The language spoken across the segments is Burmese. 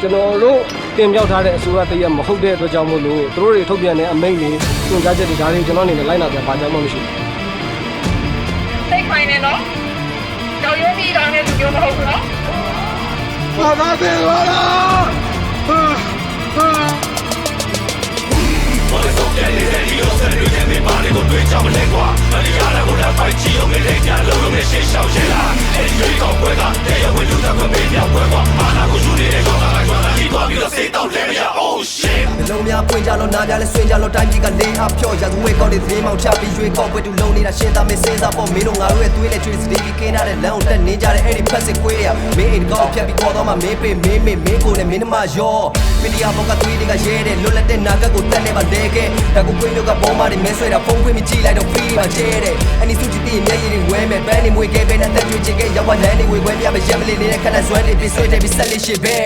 ကျွန်တော်တို့တင်ပြောက်ထားတဲ့အစိုးရတရက်မဟုတ်တဲ့အတွက်ကြောင့်မို့လို့သူတို့တွေထုတ်ပြန်တဲ့အမိန့်တွေညွှန်ကြားချက်တွေဒါတွေကျွန်တော်အနေနဲ့လိုက်နာပြန်ပါကြမှမရှိဘူးစိတ်ခိုင်နေနော်ကြောက်ရွံ့ပြီးတာနဲ့သူပြောမဟုတ်ဘူးနော်ဘာသာသေးသွားလား နှလုံးများပွင့်ကြလို့နားကြလဲဆွင်ကြလို့တိုင်းပြည်ကလေးအားဖြော့ရသူဝဲကောက်တဲ့သေးမောင်ချပြီးရွေးကောက်ပွဲတူလုံးနေတာရှင်းသားမင်းစင်းစားပေါ့မင်းတို့ငါတို့ရဲ့သွေးနဲ့ချွေးစတီးပြီးကင်းထားတဲ့လမ်းကိုတက်နေကြတဲ့အဲ့ဒီဖက်စစ်ကွေးရမင်းအိမ်ကောက်ဖြတ်ပြီးခေါ်တော့မှမင်းပေးမင်းမေမင်းကိုနဲ့မင်းနှမရောမင်းတရားဘောကသွေးတွေကရဲတဲ့လွတ်လပ်တဲ့နာဂတ်ကိုတက်နေပါလေခဲ့ဒါကိုကွေးမျိုးကဘောမတွေမင်းဆွဲတာဖုန်းခွေးမကြည့်လိုက်တော့ဖီးပါကျဲတဲ့အနီစုချစ်တီမျက်ရည်တွေဝဲမဲ့ပန်းနေမွေခဲ့ပဲနဲ့တက်ကြွချင်ခဲ့ရောက်ဝလန်းနေဝေခွဲပြမရက်မလေးနေတဲ့ခဏဆွဲနေပြီးဆွဲတယ်ပြီးဆက်လေးရှိပဲ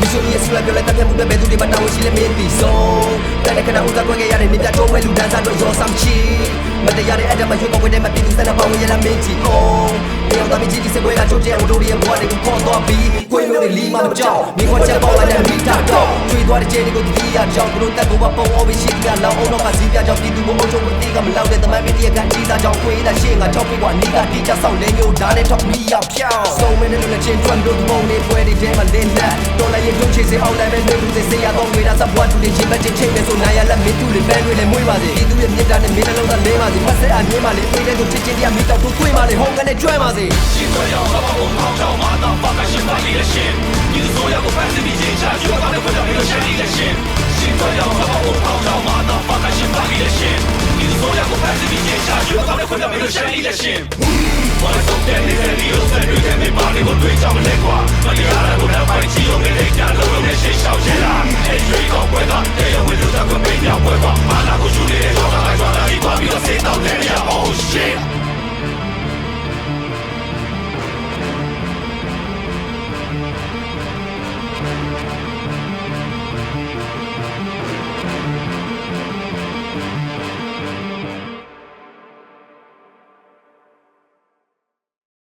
မဆိုရဆူလာပြောလိုက်တဲ့မှုတွေဘယ်သူတွေမတောင်းရှိလဲမင်းတီဆုံးတဲ့ကနဦးကကွက်ခဲ့ရတဲ့နေပြတော့ဝဲလူဒန်းစားတော့ရောစမ်းချီမတရားတဲ့အတမရွေးကောက်ပွဲတဲ့မတီးသူစတဲ့ပေါင်းရလာမင်းတီအောင်မြေအောင်သမီးကြီးဒီစပွဲကချိုးကျဲဦးတို့ရဲ့ဘဝတွေကိုပေါ်တော့ပြီးကိုယ်မျိုးတွေလီမမကြောက်မိခွက်ချက်ပေါက်လာတဲ့မိတာတော့ချွေသွားတဲ့ကျဲတွေကိုတတိယကြောင့်တို့တက်ကိုပုံအော်ပြီးရှိကလောင်းအောင်တော့ကစီးပြကြောင့်ပြည်သူဘုံအုပ်ချုပ်တီးကမလောက်တဲ့သမိုင်းမင်းတရကကြီးစားကြောင့်ခွေးတာရှေ့ငါချောက်ပြီးကွာနီးကတီးချဆောက်လဲမျိုးဓာတ်နဲ့တော့မီးရောက်ဖြောင်း စုံမင်းနဲ့လည်းချင်းကျွမ်းတို့မုံနေပွဲတွေထဲမှာလင်းလက်တော်လည်းရုံချေစေအောင်လည်းပဲလူတွေစေရတော့ဝေးတာစပွားသူတွေချင်းပဲချင်းချင်းပဲဆိုနိုင်ရလက်မင်းတူတွေပဲတွေလည်းမွေးပါစေပြည်သူရဲ့မြေတာနဲ့မင်းနှလုံးသားလေးပါစေဖတ်ဆက်အမြင်ပါလေပေးတဲ့သူချစ်ချင်းတရားမိတော့တို့တွေးပါလေဟုံးကနေကျွမ်းပါစေ我